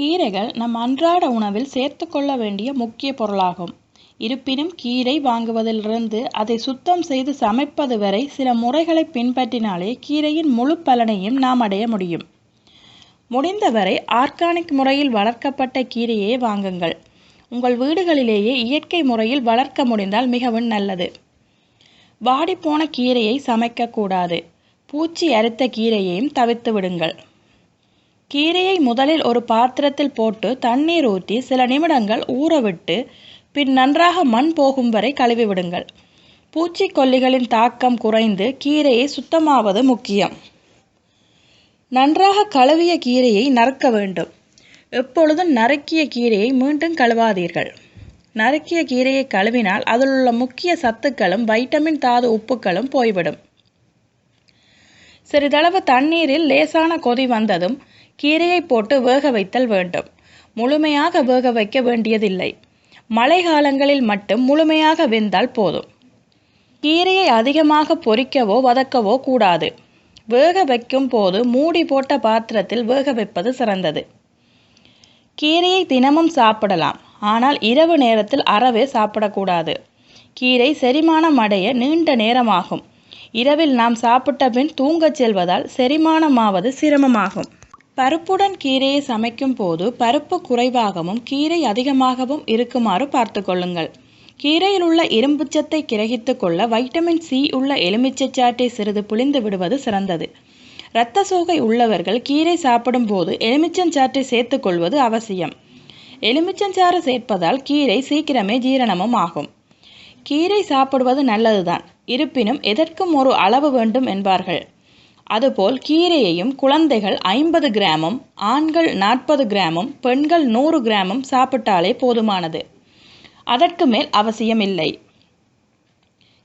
கீரைகள் நம் அன்றாட உணவில் சேர்த்துக்கொள்ள வேண்டிய முக்கிய பொருளாகும். இருப்பினும் கீரை வாங்குவதிலிருந்து அதை சுத்தம் செய்து சமைப்பது வரை சில முறைகளை பின்பற்றினாலே கீரையின் முழு பலனையும் நாம் அடைய முடியும். முடிந்தவரை ஆர்கானிக் முறையில் வளர்க்கப்பட்ட கீரையே வாங்குங்கள். உங்கள் வீடுகளிலேயே இயற்கை முறையில் வளர்க்க முடிந்தால் மிகவும் நல்லது. வாடிப்போன கீரையை சமைக்கக்கூடாது. பூச்சி அரித்த கீரையையும் தவிர்த்து விடுங்கள். கீரையை முதலில் ஒரு பாத்திரத்தில் போட்டு தண்ணீர் ஊற்றி சில நிமிடங்கள் ஊறவிட்டு பின் நன்றாக மண் போகும் வரை கழுவி விடுங்கள். பூச்சிக்கொல்லிகளின் தாக்கம் குறைந்து கீரையை சுத்தமாவது முக்கியம். நன்றாக கழுவிய கீரையை நறுக்க வேண்டும். எப்பொழுதும் நறுக்கிய கீரையை மீண்டும் கழுவாதீர்கள். நறுக்கிய கீரையை கழுவினால் அதில் உள்ள முக்கிய சத்துக்களும் வைட்டமின் தாது உப்புக்களும் போய்விடும். சிறிதளவு தண்ணீரில் லேசான கொதி வந்ததும் கீரையை போட்டு வேக வைத்தல் வேண்டும். முழுமையாக வேக வைக்க வேண்டியதில்லை. மழை காலங்களில் மட்டும் முழுமையாக வெந்தால் போதும். கீரையை அதிகமாக பொறிக்கவோ வதக்கவோ கூடாது. வேக வைக்கும் போது மூடி போட்ட பாத்திரத்தில் வேக வைப்பது சிறந்தது. கீரையை தினமும் சாப்பிடலாம். ஆனால் இரவு நேரத்தில் அறவே சாப்பிடக்கூடாது. கீரை செரிமானம் அடைய நீண்ட நேரமாகும். இரவில் நாம் சாப்பிட்ட பின் தூங்கச் செல்வதால் செரிமானமாவது சிரமமாகும். பருப்புடன் கீரையை சமைக்கும் போது பருப்பு குறைவாகவும் கீரை அதிகமாகவும் இருக்குமாறு பார்த்து கொள்ளுங்கள். கீரையில் உள்ள இரும்புச்சத்தை கிரகித்து கொள்ள வைட்டமின் சி உள்ள எலுமிச்சை சிறிது புளிந்து விடுவது சிறந்தது. இரத்த சோகை உள்ளவர்கள் கீரை சாப்பிடும் போது எலுமிச்சஞ்சாற்றை சேர்த்துக்கொள்வது அவசியம். எலுமிச்சஞ்சாறு சேர்ப்பதால் கீரை சீக்கிரமே ஜீரணமும் ஆகும். கீரை சாப்பிடுவது நல்லதுதான். இருப்பினும் எதற்கும் ஒரு அளவு வேண்டும் என்பார்கள். அதுபோல் கீரையையும் குழந்தைகள் ஐம்பது கிராமும் ஆண்கள் நாற்பது கிராமும் பெண்கள் நூறு கிராமும் சாப்பிட்டாலே போதுமானது. அதற்கு மேல் அவசியமில்லை.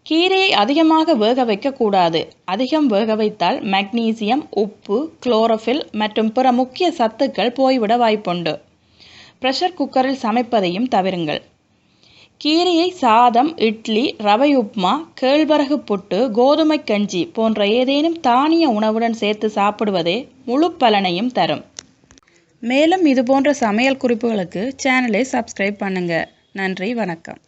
கீரையை அதிகமாக வேக வைக்கக்கூடாது அதிகம் வேக வைத்தால் மக்னீசியம் உப்பு குளோரோஃபில் மற்றும் பிற முக்கிய சத்துக்கள் போய்விட வாய்ப்புண்டு. ப்ரெஷர் குக்கரில் சமைப்பதையும் தவிருங்கள். கீரையை சாதம் இட்லி ரவை உப்மா கேழ்வரகு புட்டு கோதுமை கஞ்சி போன்ற ஏதேனும் தானிய உணவுடன் சேர்த்து சாப்பிடுவதே முழு பலனையும் தரும். மேலும் இது போன்ற சமையல் குறிப்புகளுக்கு சேனலை சப்ஸ்கிரைப் பண்ணுங்கள் நன்றி வணக்கம்.